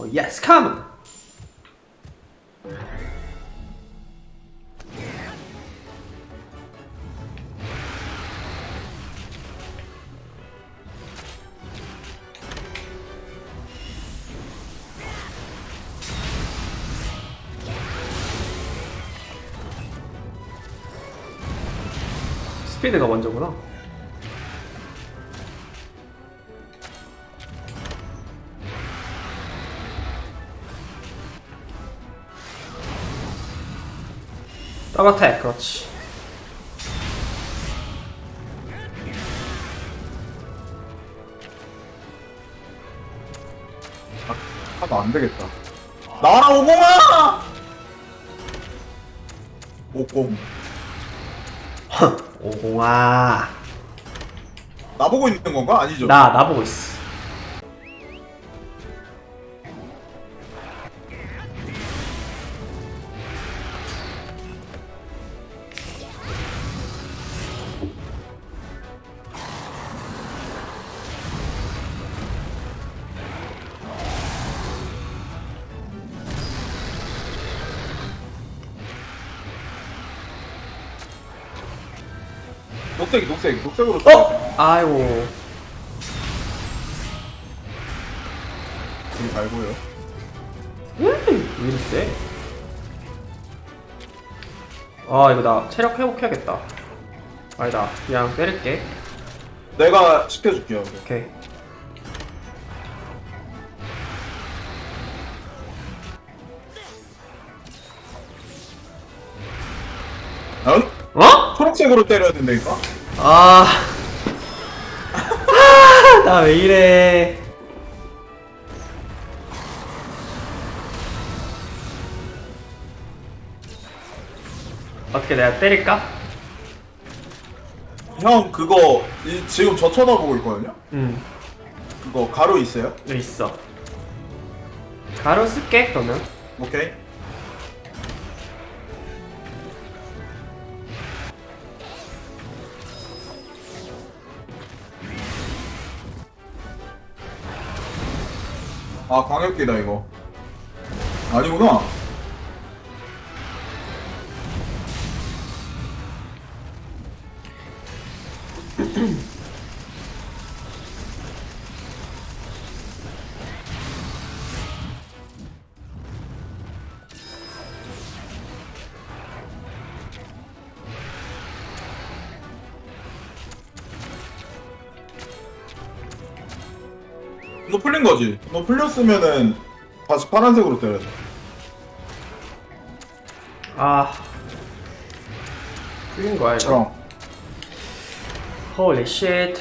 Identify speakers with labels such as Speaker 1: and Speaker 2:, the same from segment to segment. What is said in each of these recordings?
Speaker 1: Oh yes, come. 스피드가 먼저구나. 더블택 그렇지.
Speaker 2: 하도 안 되겠다. 나와라 오공아! 오공.
Speaker 1: 오공아.
Speaker 2: 나 보고 있는 건가? 아니죠?
Speaker 1: 나 나보고 있어.
Speaker 2: 녹색, 녹색, 녹색으로.
Speaker 1: 어? 아이고.
Speaker 2: 되게 잘 보여.
Speaker 1: 음, 왜 이리 세? 아 이거 나 체력 회복해야겠다. 아니다, 그냥 때릴게.
Speaker 2: 내가 시켜줄게요. 이거.
Speaker 1: 오케이.
Speaker 2: 어?
Speaker 1: 어?
Speaker 2: 초록색으로 때려야 된다니까?
Speaker 1: 아. 나 왜 이래? 어떻게 내가 때릴까?
Speaker 2: 형 그거 이- 지금 저 쳐다보고 있거든요?
Speaker 1: 응,
Speaker 2: 그거 가로 있어요?
Speaker 1: 여기 있어. 가로 쓸게 그러면.
Speaker 2: 오케이. 아 광역기다 이거. 아니구나 너 풀린 거지? 너 풀렸으면은 다시 파란색으로 때려야 돼
Speaker 1: 아. 풀린 거야 이거.
Speaker 2: 저랑
Speaker 1: Holy shit.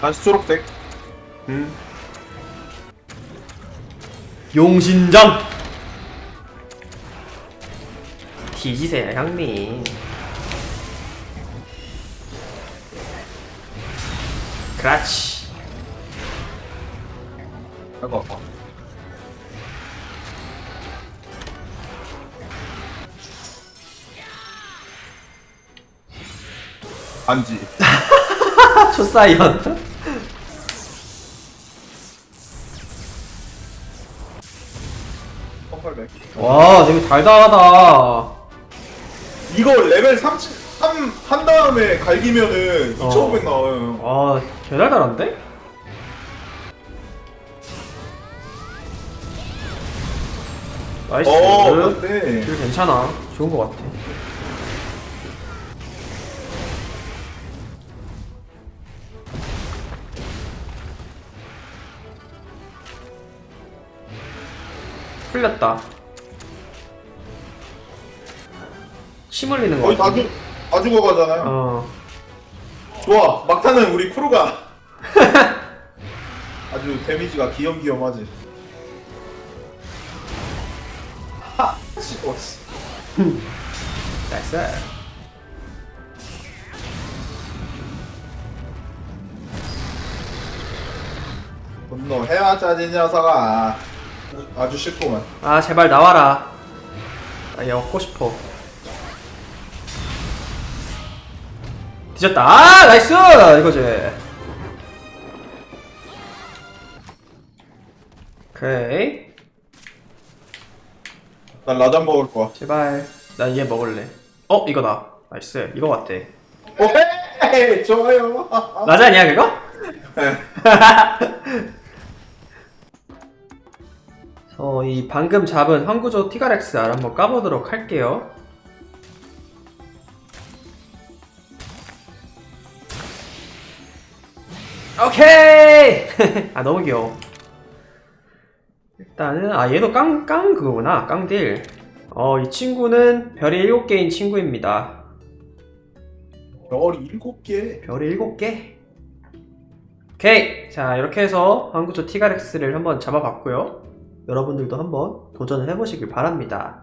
Speaker 2: 다시 초록색
Speaker 1: 음. 용신정. 뒤지세요 형님. 그렇지.
Speaker 2: 아이고 아파 반지
Speaker 1: 초사이언. 와, 되게 달달하다.
Speaker 2: 이거 레벨 30, 3, 한 다음에 갈기면은
Speaker 1: 어.
Speaker 2: 2,500 나와요.
Speaker 1: 아, 개달달한데? 나이스.
Speaker 2: 어, 근데
Speaker 1: 길 괜찮아. 좋은 것 같아. 풀렸다. 침 흘리는 거
Speaker 2: 거의 다. 죽, 다 죽어가잖아요.
Speaker 1: 어.
Speaker 2: 좋아, 막타는 우리 크루가 아주 데미지가 귀염귀염하지. 하! 씨, 씨.
Speaker 1: 나이스.
Speaker 2: 분노 해야 짜지 녀석아. 아주 쉽구만.
Speaker 1: 아 제발 나와라. 나얘 얻고 싶어. 뒤졌다. 아 나이스! 이거지. 오케이.
Speaker 2: 난 라잔 먹을 거야.
Speaker 1: 제발. 나얘 먹을래. 어 이거다. 나이스. 이거 같아.
Speaker 2: 오케이! 좋아요.
Speaker 1: 라자냐 그거?
Speaker 2: 네.
Speaker 1: 어, 이 방금 잡은 황구조 티가렉스 알 한번 까보도록 할게요. 오케이! 아, 너무 귀여워. 일단은, 아, 얘도 깡, 깡 그거구나. 깡딜. 어, 이 친구는 별이 7개인 친구입니다.
Speaker 2: 별이 일곱 개.
Speaker 1: 별이 7개? 오케이! 자, 이렇게 해서 황구조 티가렉스를 한번 잡아봤고요. 여러분들도 한번 도전을 해보시길 바랍니다.